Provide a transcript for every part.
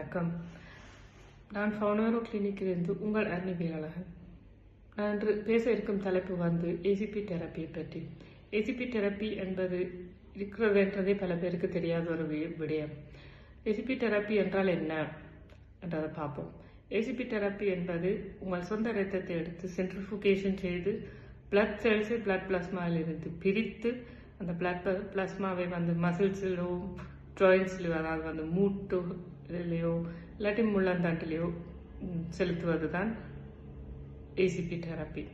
வணக்கம். நான் ஃபவுனரோ கிளினிக்கிலிருந்து உங்கள் அருணிவியலழகன் நான் இன்று பேச இருக்கும் தலைப்பு வந்து ஏசிபி தெரப்பியை பற்றி. ஏசிபி தெரப்பி என்பது இருக்கிறது என்றதே பல பேருக்கு தெரியாத ஒரு விடயம். ஏசிபி தெரப்பி என்றால் என்ன? என்றதை பார்ப்போம். ஏசிபி தெரப்பி என்பது உங்கள் சொந்த ரத்தத்தை எடுத்து சென்ட்ரிஃபுகேஷன் செய்து பிளட் செல்ஸை பிளட் பிளாஸ்மாவிலிருந்து பிரித்து அந்த பிளட் பிளாஸ்மாவை வந்து மசில்ஸிலும் ஜாயின்ஸ்லையோ அதாவது வந்து மூட்டுலையோ இல்லாட்டி முள்ளந்தாண்டிலையோ செலுத்துவது தான் ஏசிபி தெரப்பி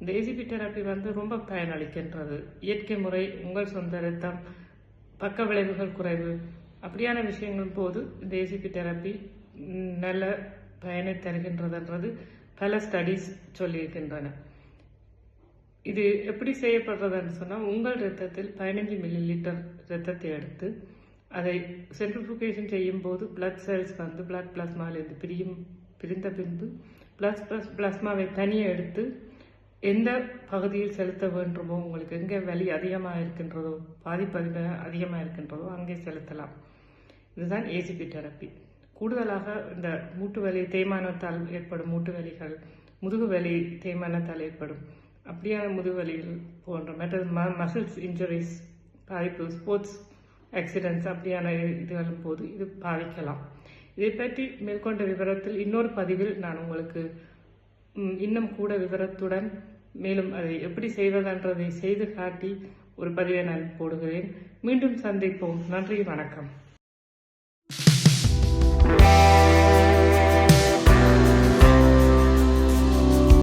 இந்த ஏசிபி தெரப்பி வந்து ரொம்ப பயனளிக்கின்றது. இயற்கை முறை உங்கள் சொந்த ரத்தம் பக்க விளைவுகள் குறைவு அப்படியான விஷயங்கள் போது இந்த ஏசிபி தெரப்பி நல்ல பயனை தருகின்றதுன்றது பல ஸ்டடீஸ் சொல்லியிருக்கின்றன. இது எப்படி செய்யப்படுறதுன்னு சொன்னால் உங்கள் ரத்தத்தில் பதினஞ்சு மில்லி லிட்டர் ரத்தத்தை எடுத்து அதை சென்ட்ரிஃபுகேஷன் செய்யும் போது பிளட் செல்ஸ் வந்து பிளட் பிளாஸ்மாவிலிருந்து பிரியும் பிரிந்த பின்பு பிளஸ் பிளஸ் பிளாஸ்மாவை தனியாக எடுத்து எந்த பகுதியில் செலுத்த வேண்டுமோ உங்களுக்கு எங்கே வலி அதிகமாக இருக்கின்றதோ பாதிப்பு அதிகமாக இருக்கின்றதோ அங்கே செலுத்தலாம். இதுதான் ஏசிபி தெரப்பி கூடுதலாக இந்த மூட்டு வலி தேய்மானத்தால் ஏற்படும் மூட்டு வலிகள் முதுகு வலி தேய்மானத்தால் ஏற்படும் அப்படியான முதுகு வலிகள் போன்ற மற்ற ம மசில்ஸ் இன்ஜுரிஸ் பாதிப்பு ஸ்போர்ட்ஸ் ஆக்சிடென்ட்ஸ் அப்படியான இதுகளும் போது இது பாதிக்கலாம். இதை பற்றி மேற்கொண்ட விவரத்தில் இன்னொரு பதிவில் நான் உங்களுக்கு இன்னும் கூட விவரத்துடன் மேலும் அதை எப்படி செய்வதென்றதை செய்து காட்டி ஒரு பதிவை நான் போடுகிறேன். மீண்டும் சந்திப்போம். நன்றி வணக்கம்.